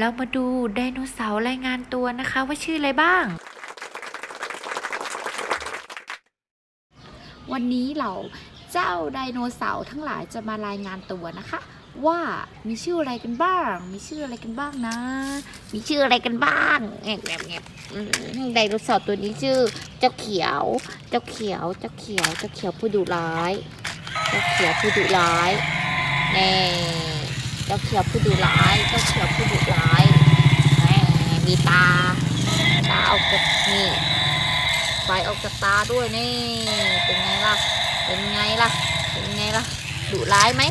เรามาดูไดโนเสาร์รายงานตัวนะคะว่าชื่ออะไรบ้าง วันนี้เราเจ้าไดโนเสาร์ทั้งหลายจะมารายงานตัวนะคะ ว่ามีชื่ออะไรกันบ้าง มีชื่ออะไรกันบ้างนะ มีชื่ออะไรกันบ้างแงบแงบแงบไดโนเสาร์ตัวนี้ชื่อ เจ้าเขียว เจ้าเขียว เจ้าเขียว เจ้าเขียวผู้ดุร้าย เจ้าเขียวผู้ดุร้ายแน่ เจ้าเขียวผู้ดุร้ายเจ้าเขียวผู้ดุร้ายแน่มีตาตาออกจากนี่ไฟออกจากตาด้วยนี่ เป็นไงล่ะ เป็นไงล่ะ เป็นไงล่ะดุร้ายไหม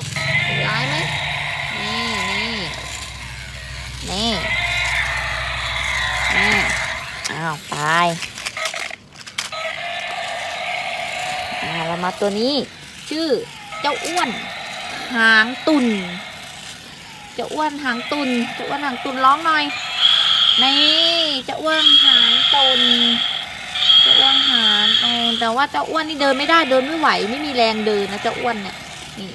ดุร้ายไหมนี่นี่นี่นี่อ้าวตายอ่าเรามาตัวนี้ ชื่อเจ้าอ้วน หางตุน จ้าอ้วนหางตุนจ้าอ้วนหางตุนร้องหน่อยนี่จ้าอ้วนหางตุนจ้าอ้วนหารเออแต่ว่าเจ้าอ้วนนี่เดินไม่ได้เดินไม่ไหวไม่มีแรงเดินนะเจ้าอ้วนเนี่ยนี่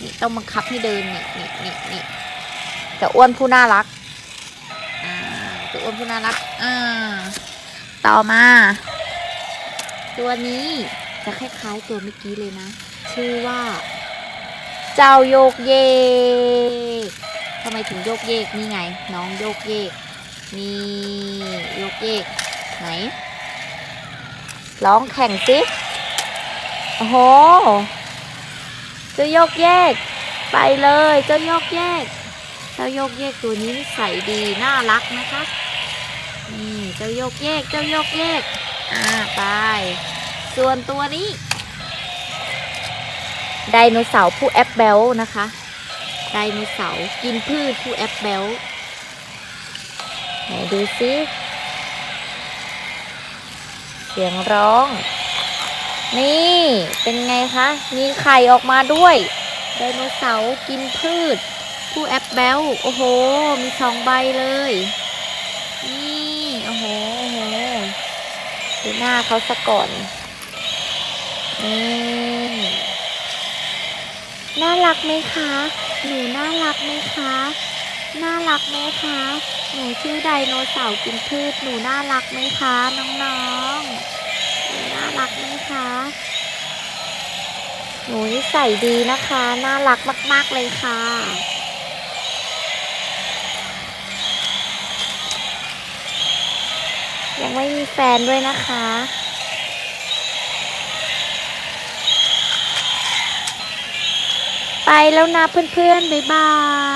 นี่ต้องบังคับให้เดินเนี่ยนี่นี่นี่จ้าอ้วนผู้น่ารักอ่าจ้าอ้วนผู้น่ารักอ่าต่อมา ตัวนี้จะคล้ายๆตัวเมื่อกี้เลยนะ ชื่อว่า เจ้าโยกเยก ทำไมถึงโยกเยกนี่ไง น้องโยกเยกนี่โยกเยกไหนร้องแข่งสิโอ้โหเจะโยกแยก ไปเลยเจ้าโยกแยกเจ้าโยกแยกตัวนี้นิสัยดีน่ารักนะคะนี่เจ้าโยกแยกเจ้าโยกแยกอ่าไป ส่วนตัวนี้ไดโนเสาร์ผู้แอปเบลนะคะ ดโนเสาร์กินพืชผู้แอปเบลไหนดูสิเสียงร้อง นี่เป็นไงคะ มีไข่ออกมาด้วยไดโนเสาร์กินพืช ผู้แอปเบลโอ้โห มีสองใบเลย นี่โอ้โหโอ้โหดูหน้าเขาซะก่อนนี่ น่ารักไหมคะ หนูน่ารักไหมคะ น่ารักไหมคะ หนูชื่อไดโนเสาร์กินพืช หนูน่ารักไหมคะน้องๆ หนูน่ารักไหมคะ หนูนิสัยดีนะคะ น่ารักมาก ๆ เลยค่ะยังไม่มีแฟนด้วยนะคะ ไปแล้วนะเพื่อนๆ บ๊ายบาย